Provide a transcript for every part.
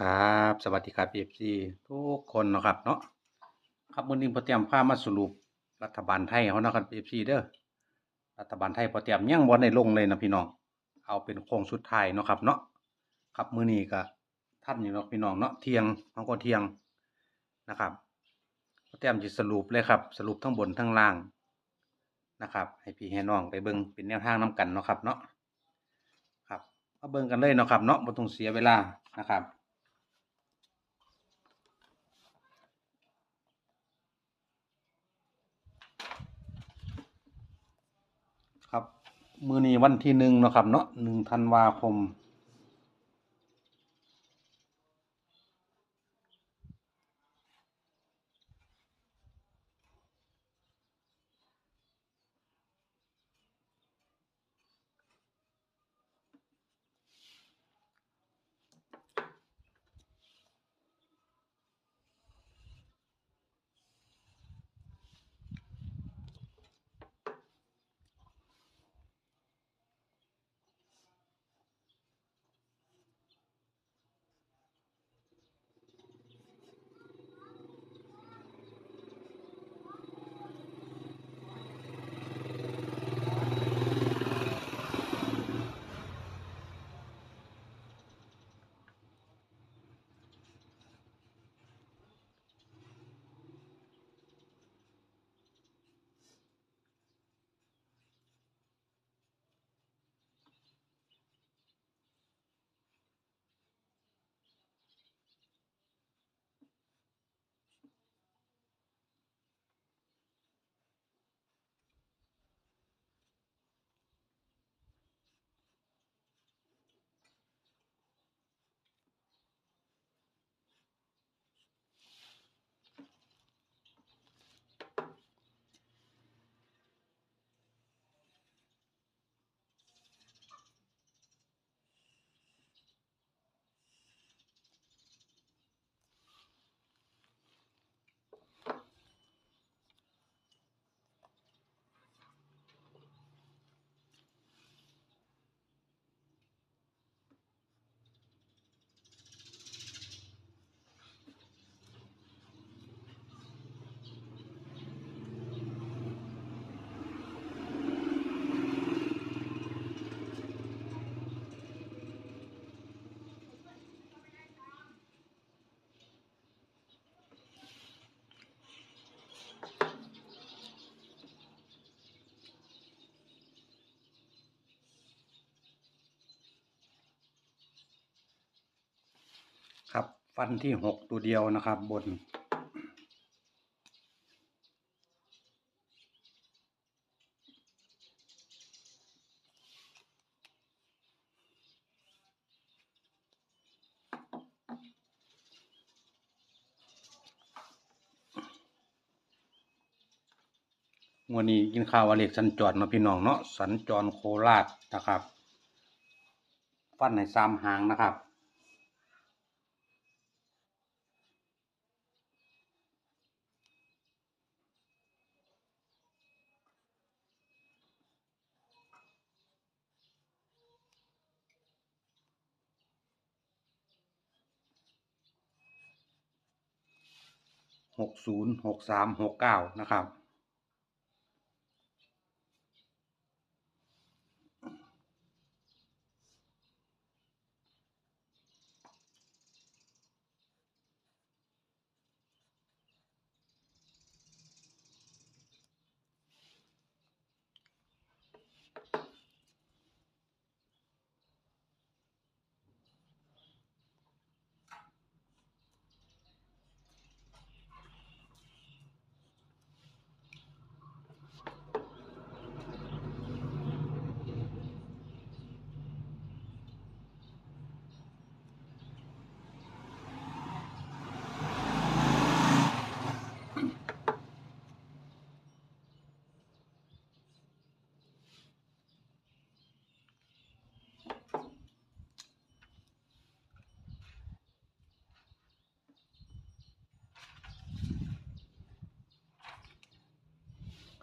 ครับสวัสดีครับ FC ทุกคนนะครับเนาะครับมื้อนี้พอเตรียมพามาสรุปรัฐบาลไทยเฮานะครับ FC เด้อรัฐบาลไทยพอเตรียมยังบ่ได้ลงเลยนะพี่น้อง เอาเป็นโค้งสุดท้ายเนาะครับเนาะครับมือนี้ก็ท่านอยู่เนาะพี่น้องเนาะเทียงเฮาก็เทียงนะครับพอเตรียมสิสรุปเลยครับ สรุปทั้งบนทั้งล่างนะครับ ให้พี่ให้น้องไปเบิ่งเป็นแนวทางนํกันเนาะครับเนาะครับมาเบิ่งกันเลยเนาะครับเนาะบ่ต้องเสียเวลานะครับ มือนี้วันที่หนึ่งเนาะครับเนาะหนึ่งธันวาคม ฟันที่หกตัวเดียวนะครับ บน วันนี้กินข้าวว่าเลขสัญจรเนาพี่น้องเนาะสัญจรโคราชนะครับ ฟันในสามหางนะครับ หกศูนย์หกสามหกเก้านะครับ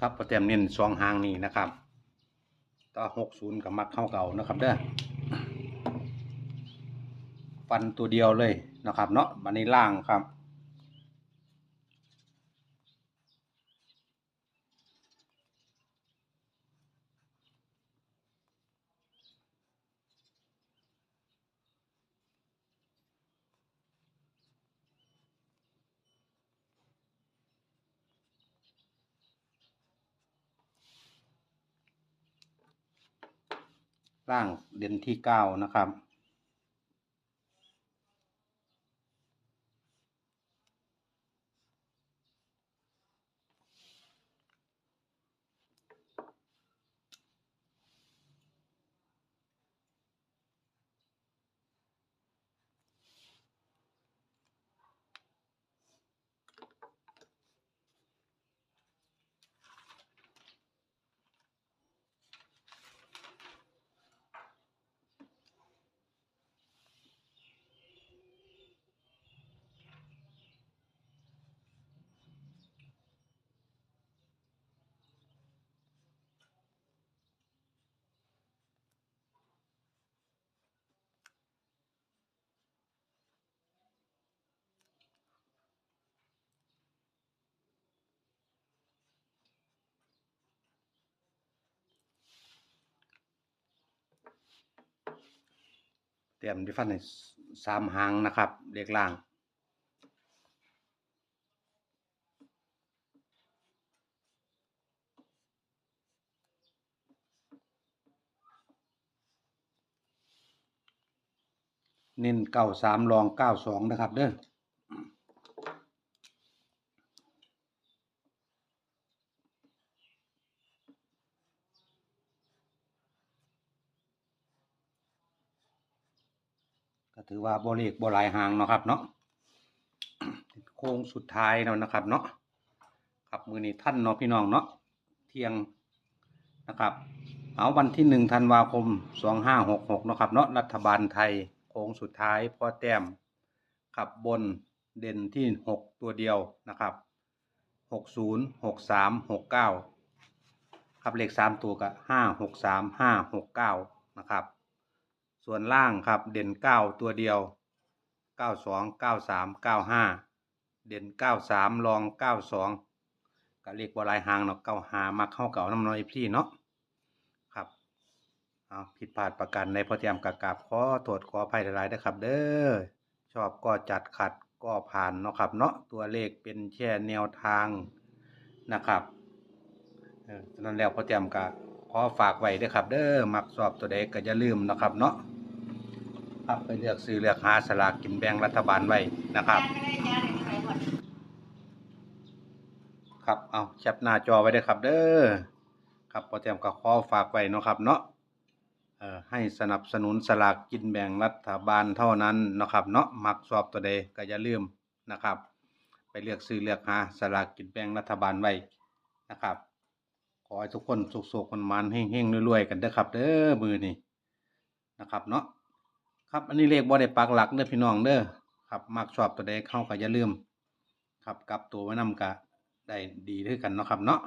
ครับโปรแกรมเน้นสองหางนี้นะครับก็หกศูนย์กับมักเข้าเก่านะครับเด้อฟันตัวเดียวเลยนะครับ เนาะบันนี้ล่างครับ ร่างเด่นที่เก้านะครับ เตรียมดิฟันในสามหางนะครับเลขล่าง เน้นเก้าสามรองเก้าสองนะครับเด้อ ถือว่าบริเกบหลายหางเนาะครับเนาะโค้งสุดท้ายแล้วนะครับเนาะครับมือนี้ท่านเนาะพี่น้องเนาะเที่ยงนะครับ เอาวันที่หนึ่งธันวาคมสองห้าหกหกนาะครับเนาะรัฐบาลไทยโค้งสุดท้ายพ่อแต้มขับบนเด่นที่หกตัวเดียวนะครับหกศูนย์หกสามหกเก้าครับเลขสามตัวก็ห้าหกสามห้าหกเก้านะครับ ส่วนล่างครับเด่นเก้าตัวเดียวเก้าสองเก้าสามเก้าห้าเด่นเก้าสามรองเก้าสองก็เรียกว่าลายหางเนาะเก้าหามาเข้าเก่าน้ำน้อยพี่เนาะครับเอาผิดพลาดประกันในพอเตรียมกะกราบขอโทษขออภัยหลายๆนะครับ เด้อชอบก็จัดขัดก็ผ่านเนาะครับ เนาะตัวเลขเป็นแค่แนวทางนะครับเออฉะนั้นแล้วพอเตรียมกะขอฝากไว้ด้วยครับ เด้อมักสอบตัวใดก็อย่าลืมนะครับ เนาะ ครับไปเลือกซื้อเลือกหาสลากกินแบ่งรัฐบาลไว้นะครับ ครับเอาแคปหน้าจอไว้เด้วยครับ เด้อครับพอเตรียมก็ขอฝากไว้เนาะครับเนาะเอ่อให้สนับสนุนสลากกินแบ่งรัฐบาลเท่านั้นนะครับ เนาะมักสอบตัวใดก็อย่าลืมนะครับ ไปเลือกซื้อเลือกหาสลากกินแบ่งรัฐบาลไว้นะครับ ขอให้ทุกคนสุขๆมันมันๆเฮงๆรวยๆกันเด้อครับ เด้อมือนี่นะครับเนาะ ครับอันนี้เลขบ่ได้ปักหลักเด้อพี่น้องเด้อครับมักชอบตัวใดเข้าก็อย่าลืม ครับกลับตัวไว้นำกะได้ดีด้วยกันเนาะครับเนาะ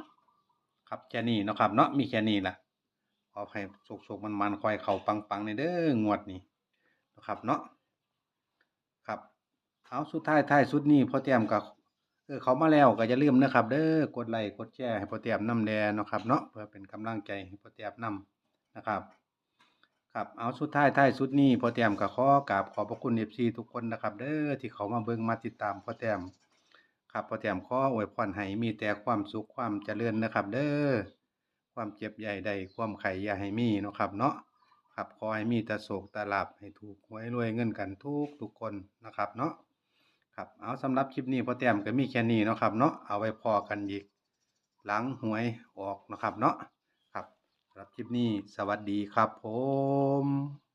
ครับแค่นี้เนาะครับเนาะมีแค่นี้ล่ะขอให้สุกๆมันมันๆคอยเข่าปังๆในเด้องวดนี้นะครับเนาะครับเอาสุดท้ายท้ายสุดนี้พอเตรียมกับเออเขามาแล้วก็อย่าลืมนะครับ เด้อกดไลค์กดแชร์ให้พ่อเตียบน้ำแดงนาะครับเนาะเพื่อเป็นกำลังใจให้พ่อเตียบนำนะครับ ครับเอาสุดท้ายท้ายสุดนี้พ่อเตียมก็ขอกราบขอบพระคุณเอฟซีทุกคนนะครับ เด้อที่เขามาเบิ่งมาติดตามพ่อเตียมครับพ่อเตียมขออวยพรให้มีแต่ความสุขความเจริญนะครับ เด้อความเจ็บใหญ่ใดความไข่อย่าให้มีเนาะครับ เนาะครับขอให้มีแต่โศกแต่ลาบให้ถูกหวยรวยเงินกันทุกทุกคนนะครับเนาะครับเอาสำหรับคลิปนี้พอแต้มก็มีแค่นี้เนาะครับเนาะเอาไว้พอกันอีก หลังหวยออกนะครับเนาะ รับคลิปนี้สวัสดีครับผม